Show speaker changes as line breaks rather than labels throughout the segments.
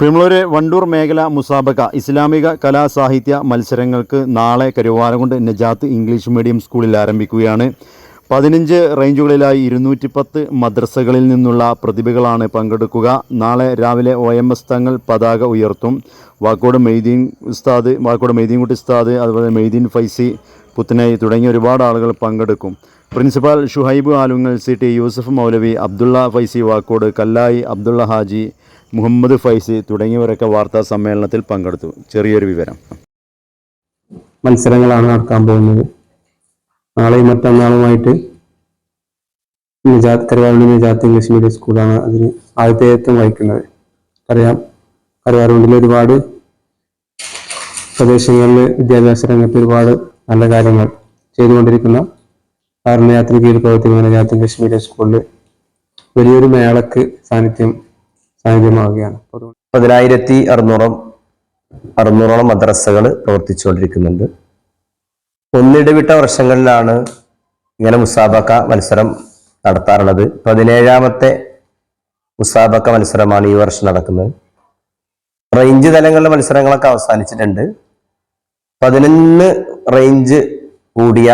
പ്രിമളൂര് വണ്ടൂർ മേഖല മുസാബക ഇസ്ലാമിക കലാ സാഹിത്യ മത്സരങ്ങൾക്ക് നാളെ കരുവാരകുണ്ട് നജാത്ത് ഇംഗ്ലീഷ് മീഡിയം സ്കൂളിൽ ആരംഭിക്കുകയാണ്. പതിനഞ്ച് റേഞ്ചുകളിലായി ഇരുന്നൂറ്റി പത്ത് മദ്രസകളിൽ നിന്നുള്ള പ്രതിഭകളാണ് പങ്കെടുക്കുക. നാളെ രാവിലെ ഒ എം എസ് തങ്ങൾ പതാക ഉയർത്തും. വാക്കോട് മെയ്തീൻ ഉസ്താദ് വാക്കോട് മെയ്തീൻകുട്ടി ഉസ്താദ് അതുപോലെ മെയ്തീൻ ഫൈസി പുത്തനൈ തുടങ്ങിയ ഒരുപാട് ആളുകൾ പങ്കെടുക്കും. Principal Shuhaib Alungal C T Yusuf Maulavi Abdulla Faizi Vakkode Kallayi Abdulla Haji Muhammad Faizi തുടങ്ങിയവരൊക്കെ വാർത്താ സമ്മേളനത്തിൽ പങ്കെടുത്തു. ചെറിയൊരു വിവരം.
മത്സരങ്ങളാണ് നടക്കാൻ പോകുന്നത്. നാളെയും മറ്റന്നാളുമായിട്ട് നിജാത്ത് കരുവാരുണ്ടി നിജാത്ത് ഇംഗ്ലീഷ് മീഡിയം സ്കൂളാണ് അതിന് ആതിഥേയത്വം വഹിക്കുന്നത്. അറിയാം കരുവാരുണ്ടിൽ ഒരുപാട് പ്രദേശങ്ങളിൽ വിദ്യാഭ്യാസ രംഗത്ത് ഒരുപാട് നല്ല കാര്യങ്ങൾ ചെയ്തുകൊണ്ടിരിക്കുന്ന കാരണയാത്ര കീഴിൽ പ്രവർത്തിക്കുന്ന നിജാത്ത് ഇംഗ്ലീഷ് മീഡിയം സ്കൂളിൽ വലിയൊരു മേളക്ക് സാന്നിധ്യം അതുകൊണ്ട്
പതിനായിരത്തി അറുന്നൂറം അറുന്നൂറോളം മദ്രസകൾ പ്രവർത്തിച്ചുകൊണ്ടിരിക്കുന്നുണ്ട്. ഒന്നിടവിട്ട വർഷങ്ങളിലാണ് ഇങ്ങനെ മുസാബക്ക മത്സരം നടത്താറുള്ളത്. പതിനേഴാമത്തെ മുസാബക്ക മത്സരമാണ് ഈ വർഷം നടക്കുന്നത്. റേഞ്ച് തലങ്ങളിലെ മത്സരങ്ങളൊക്കെ അവസാനിച്ചിട്ടുണ്ട്. പതിനൊന്ന് റേഞ്ച് കൂടിയ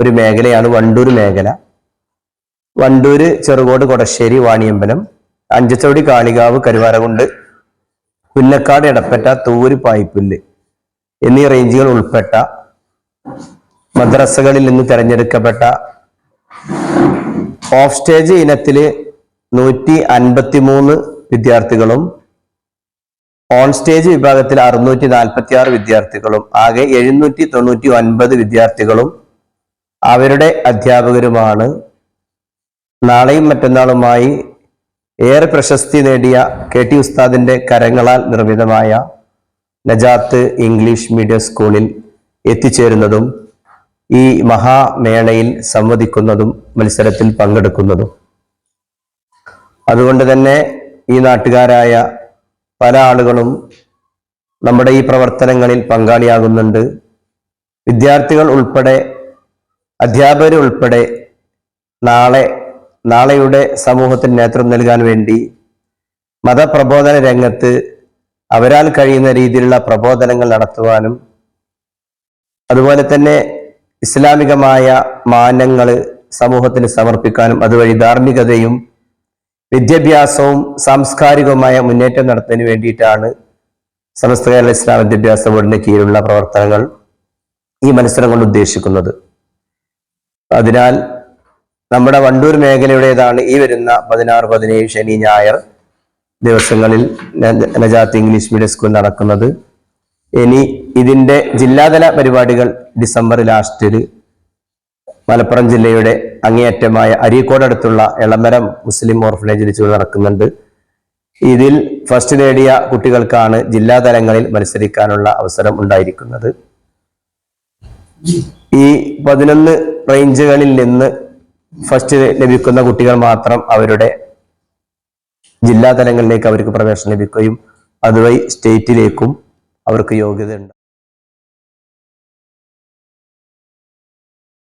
ഒരു മേഖലയാണ് വണ്ടൂർ മേഖല. വണ്ടൂര് ചെറുകോട് കൊടശ്ശേരി വാണിയമ്പലം അഞ്ചച്ചവടി കാളികാവ് കരുവാരകുണ്ട് പുന്നക്കാട് എടപ്പറ്റ തൂര് പായ്പുല്ല് എന്നീ റേഞ്ചുകൾ ഉൾപ്പെട്ട മദ്രസകളിൽ നിന്ന് തിരഞ്ഞെടുക്കപ്പെട്ട ഓഫ് സ്റ്റേജ് ഇനത്തിൽ നൂറ്റി അൻപത്തി മൂന്ന് വിദ്യാർത്ഥികളും ഓൺ സ്റ്റേജ് വിഭാഗത്തിൽ അറുന്നൂറ്റി നാൽപ്പത്തി ആറ് വിദ്യാർത്ഥികളും ആകെ എഴുന്നൂറ്റി തൊണ്ണൂറ്റി ഒൻപത് വിദ്യാർത്ഥികളും അവരുടെ അധ്യാപകരുമാണ്. നാളെയും മറ്റന്നാളുമായി ഏറെ പ്രശസ്തി നേടിയ കെ ടി ഉസ്താദിന്റെ കരങ്ങളാൽ നിർമ്മിതമായ നജാത്ത് ഇംഗ്ലീഷ് മീഡിയം സ്കൂളിൽ എത്തിച്ചേരുന്നതും ഈ മഹാമേളയിൽ സംവദിക്കുന്നതും മത്സരത്തിൽ പങ്കെടുക്കുന്നതും. അതുകൊണ്ട് തന്നെ ഈ നാട്ടുകാരായ പല ആളുകളും നമ്മുടെ ഈ പ്രവർത്തനങ്ങളിൽ പങ്കാളിയാകുന്നുണ്ട്. വിദ്യാർത്ഥികൾ ഉൾപ്പെടെ അധ്യാപകർ ഉൾപ്പെടെ നാളെ നാളെയുടെ സമൂഹത്തിന് നേതൃത്വം നൽകാൻ വേണ്ടി മതപ്രബോധന രംഗത്ത് അവരാൽ കഴിയുന്ന രീതിയിലുള്ള പ്രബോധനങ്ങൾ നടത്തുവാനും അതുപോലെ തന്നെ ഇസ്ലാമികമായ മാനങ്ങൾ സമൂഹത്തിന് സമർപ്പിക്കാനും അതുവഴി ധാർമ്മികതയും വിദ്യാഭ്യാസവും സാംസ്കാരികവുമായ മുന്നേറ്റം നടത്തുന്നതിന് വേണ്ടിയിട്ടാണ് സമസ്ത കേരള ഇസ്ലാം വിദ്യാഭ്യാസ ബോർഡിന്റെ കീഴിലുള്ള പ്രവർത്തനങ്ങൾ ഈ മത്സരം കൊണ്ട് ഉദ്ദേശിക്കുന്നത്. അതിനാൽ നമ്മുടെ വണ്ടൂർ മേഖലയുടേതാണ് ഈ വരുന്ന പതിനാറ് പതിനേഴ് ശനി ഞായർ ദിവസങ്ങളിൽ നജാത്ത് ഇംഗ്ലീഷ് മീഡിയം സ്കൂൾ നടക്കുന്നത്. ഇനി ഇതിന്റെ ജില്ലാതല പരിപാടികൾ ഡിസംബർ ലാസ്റ്റിൽ മലപ്പുറം ജില്ലയുടെ അങ്ങേയറ്റമായ അരീക്കോട് അടുത്തുള്ള എളമരം മുസ്ലിം ഓർഫനേജിൽ വെച്ച് നടക്കുന്നുണ്ട്. ഇതിൽ ഫസ്റ്റ് നേടിയ കുട്ടികൾക്കാണ് ജില്ലാതലങ്ങളിൽ മത്സരിക്കാനുള്ള അവസരം ഉണ്ടായിരിക്കുന്നത്. ഈ പതിനൊന്ന് റേഞ്ചുകളിൽ നിന്ന് ഫസ്റ്റ് ലഭിക്കുന്ന കുട്ടികൾ മാത്രം അവരുടെ ജില്ലാ തലങ്ങളിലേക്ക് അവർക്ക് പ്രവേശനം ലഭിക്കുകയും അതുവഴി സ്റ്റേറ്റിലേക്കും അവർക്ക് യോഗ്യതയുണ്ട്.